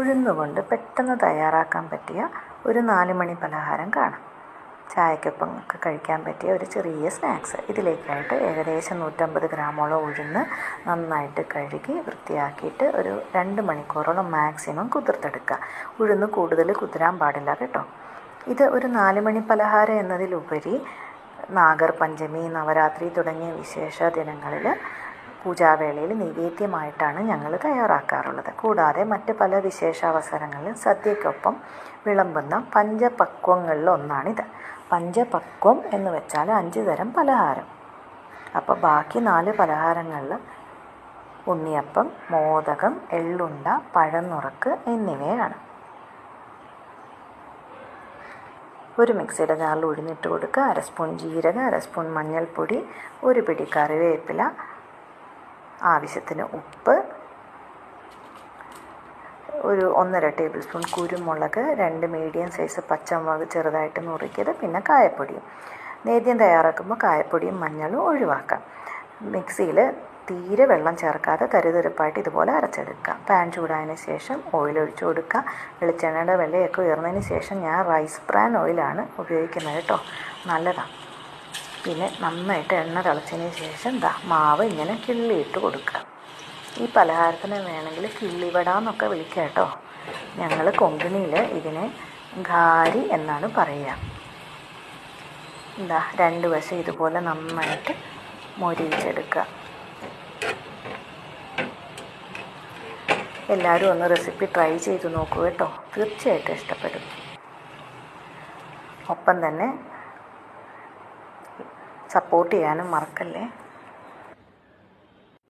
ഉഴുന്നുകൊണ്ട് പെട്ടെന്ന് തയ്യാറാക്കാൻ പറ്റിയ ഒരു നാല് മണി പലഹാരം കാണാം. ചായക്കൊപ്പം ഒക്കെ കഴിക്കാൻ പറ്റിയ ഒരു ചെറിയ സ്നാക്സ്. ഇതിലേക്കായിട്ട് ഏകദേശം നൂറ്റമ്പത് ഗ്രാമോളം ഉഴുന്ന് നന്നായിട്ട് കഴുകി വൃത്തിയാക്കിയിട്ട് ഒരു രണ്ട് മണിക്കൂറോളം മാക്സിമം കുതിർത്തെടുക്കുക. ഉഴുന്ന് കൂടുതൽ കുതിരാൻ പാടില്ല കേട്ടോ. ഇത് ഒരു നാല് മണി പലഹാരം എന്നതിലുപരി നാഗർ പഞ്ചമി നവരാത്രി തുടങ്ങിയ വിശേഷ ദിനങ്ങളിൽ പൂജാവേളയിൽ നിവേദ്യമായിട്ടാണ് ഞങ്ങൾ തയ്യാറാക്കാറുള്ളത്. കൂടാതെ മറ്റ് പല വിശേഷാവസരങ്ങളിലും സദ്യയ്ക്കൊപ്പം വിളമ്പുന്ന പഞ്ചപക്വങ്ങളിലൊന്നാണിത് പഞ്ചപക്വം എന്ന് വെച്ചാൽ അഞ്ച് തരം പലഹാരം. അപ്പോൾ ബാക്കി നാല് പലഹാരങ്ങളിൽ ഉണ്ണിയപ്പം മോദകം എള്ളുണ്ട പഴനുറക്ക് എന്നിവയാണ്. ഒരു മിക്സിയുടെ ജാറിൽ ഉഴുന്നിട്ട് കൊടുക്കുക. അര സ്പൂൺ ജീരകം അര സ്പൂൺ മഞ്ഞൾപ്പൊടി ഒരു പിടി കറിവേപ്പില ആവശ്യത്തിന് ഉപ്പ് ഒരു ഒന്നര ടേബിൾ സ്പൂൺ കുരുമുളക് രണ്ട് മീഡിയം സൈസ് പച്ചമുളക് ചെറുതായിട്ട് നുറുക്കിയത് പിന്നെ കായപ്പൊടിയും. നേദ്യം തയ്യാറാക്കുമ്പോൾ കായപ്പൊടിയും മഞ്ഞളും ഒഴിവാക്കാം. മിക്സിയിൽ തീരെ വെള്ളം ചേർക്കാതെ തരുതെരുപ്പായിട്ട് ഇതുപോലെ അരച്ചെടുക്കുക പാൻ ചൂടായതിന് ശേഷം ഓയിൽ ഒഴിച്ചു കൊടുക്കുക വെളിച്ചെണ്ണയുടെ വിലയൊക്കെ ഉയർന്നതിന് ശേഷം ഞാൻ റൈസ് ബ്രാൻ ഓയിലാണ് ഉപയോഗിക്കുന്നത് കേട്ടോ. നല്ലതാണ്. പിന്നെ നന്നായിട്ട് എണ്ണ തിളച്ചതിന് ശേഷം ദാ മാവ് ഇങ്ങനെ കിള്ളിയിട്ട് കൊടുക്കുക. ഈ പലഹാരത്തിന് വേണമെങ്കിൽ കിള്ളിവട എന്നൊക്കെ വിളിക്കുക കേട്ടോ. ഞങ്ങൾ കൊങ്കിണിയിൽ ഇതിനെ ഘാരി എന്നാണ് പറയുക. എന്താ രണ്ട് വശം ഇതുപോലെ നന്നായിട്ട് മൊരിയിച്ചെടുക്കുക. എല്ലാവരും ഒന്ന് റെസിപ്പി ട്രൈ ചെയ്ത് നോക്കൂ കേട്ടോ. തീർച്ചയായിട്ടും ഇഷ്ടപ്പെടും. ഒപ്പം തന്നെ സപ്പോർട്ട് ചെയ്യാനും മറക്കല്ലേ?